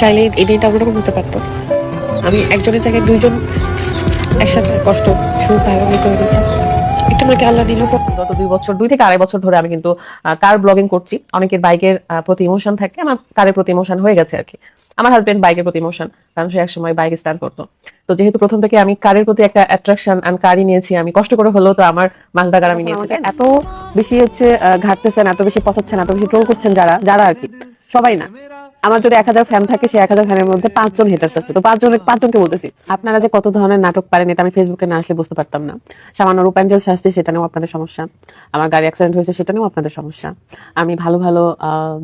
চাইলে দিনটা অন্যরকম হতে পারতো। আমি একজনের জায়গায় দুইজন একসাথে কষ্ট সুখ ভাগাভাগি করে দিতাম আমাকে আল্লাহ দিল। গত দুই বছর দুই থেকে আড়াই বছর ধরে আমি কিন্তু কার ব্লগিং করছি। অনেকের বাইকের প্রতি ইমোশন থাকে আমার কারের প্রতি ইমোশন হয়ে গেছে আর কি আমার হাজবেন্ড বাইকের প্রতি ইমোশন কারণ সে একসময় বাইক স্টার্ট করতো। তো যেহেতু প্রথম থেকে আমি কারের প্রতি একটা অ্যাট্রাকশন আমি কারই নিয়েছি আমি কষ্ট করে হলেও তো আমার মাজদা কার আমি নিয়েছি। এত বেশি হচ্ছে আহ, ঘাটতেছেন এত বেশি পচাচ্ছেন এত বেশি ট্রোল করছেন যারা যারা আর কি সবাই না। আমার যদি এক হাজার ফ্যান থাকে, সেই এক হাজার ফ্যানের মধ্যে পাঁচজন হেটার্স আছে। তো পাঁচজন, পাঁচজনকে বলতেছি, আপনারা যে কত ধরনের নাটক পারেন এটা আমি ফেসবুকে না আসলে বুঝতে পারতাম না। সামান্য রূপাঞ্জল শাস্তি সেটা নিয়েও আপনাদের সমস্যা। আমার গাড়ি অ্যাক্সিডেন্ট হয়েছে, সেটা নিয়েও আপনাদের সমস্যা। আমি ভালো ভালো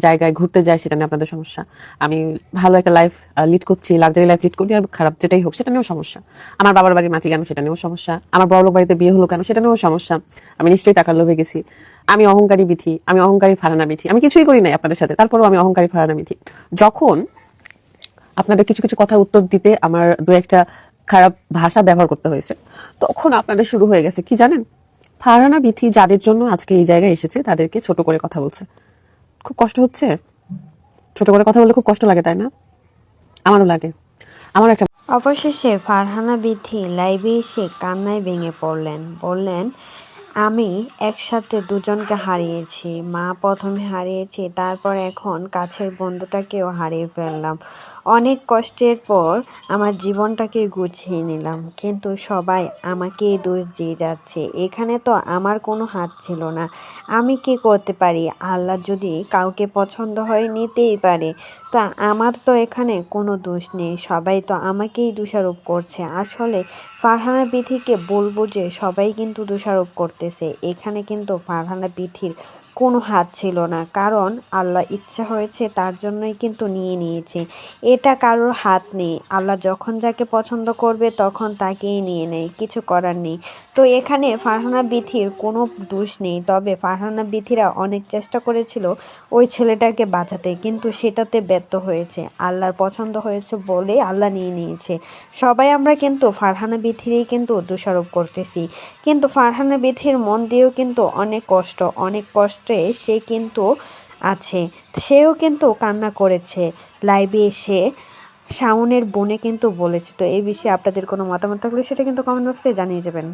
জায়গায় ঘুরতে যাই, সেটা নিয়ে আপনাদের সমস্যা। আমি ভালো একটা লাইফ লিড করছি লাক্সারি লাইফ লিড করি, আর খারাপ যেটাই হোক, সেটা নিয়েও সমস্যা। আমার বাবার বাড়ি মাটি কেন, সেটা নিয়েও সমস্যা। আমার বড় লোক বাড়িতে বিয়ে হলো কেন, সেটা নিয়েও সমস্যা। আমি নিশ্চয়ই টাকার লোভে গেছি। আমি অহংকারী বিধি, আমি অহংকারী ফারানা বিধি, আমি কিছুই করি নাই আপনাদের সাথে, তারপরেও আমি অহংকারী ফারানা বিধি। যখন আপনাদের কিছু কিছু কথা উত্তর দিতে আমার দু একটা খারাপ ভাষা ব্যবহার করতে হয়েছে, তখন আপনাদের শুরু হয়ে গেছে, কি জানেন? ফারহানা বিথি যাদের জন্য আজকে এই জায়গায় এসেছে, তাদেরকে ছোট করে কথা বলছে। খুব কষ্ট হচ্ছে? ছোট করে কথা বললে খুব কষ্ট লাগে, তাই না? আমারও লাগে। আমার একটা অবশেষে ফারহানা বিথি লাইভে এসে কান্নায় ভেঙে পড়লেন। বললেন আমি একসাথে দুজনকে হারিয়েছি। মা প্রথমে হারিয়েছি, তারপর এখন কাছের বন্ধুটাকেও হারিয়ে ফেললাম। অনেক কষ্টের পর আমার জীবনটাকে গুছিয়ে নিলাম, কিন্তু সবাই আমাকেই দোষ দিয়ে যাচ্ছে। এখানে তো আমার কোনো হাত ছিল না। আমি কি করতে পারি? আল্লাহ যদি কাউকে পছন্দ হয়, নিতেই পারে। তো আমার তো এখানে কোনো দোষ নেই। সবাই তো আমাকেই দোষারোপ করছে। আসলে ফারহানা বিথিকে বলব যে, সবাই কিন্তু দোষারোপ করতেছে এখানে কিন্তু ফারহানা বিথির কোনো হাত ছিল না। কারণ আল্লাহ ইচ্ছা হয়েছে তার জন্যই কিন্তু নিয়ে নিয়েছে। এটা কারোর হাত নেই। আল্লাহ যখন যাকে পছন্দ করবে তখন তাকেই নিয়ে নেয়। কিছু করার নেই। তো এখানে ফারহানা বিথির কোনো দোষ নেই। তবে ফারহানা বিথিরা অনেক চেষ্টা করেছিল ওই ছেলেটাকে বাঁচাতে। কিন্তু সেটাতে ব্যর্থ হয়েছে। আল্লাহর পছন্দ হয়েছে বলে আল্লাহ নিয়ে নিয়েছে। সবাই আমরা কিন্তু ফারহানা বিথিরই কিন্তু দোষারোপ করতেছি। কিন্তু ফারহানা বিথির মন দিয়েও কিন্তু অনেক কষ্ট। অনেক কষ্টে সে কিন্তু আছে। সেও কিন্তু কান্না করেছে। লাইভে এসে শাওনের বোনে কিন্তু বলেছে। তো এই বিষয়ে আপনাদের কোনো মতামত থাকলে সেটা কিন্তু কমেন্ট বক্সে জানিয়ে যাবেন।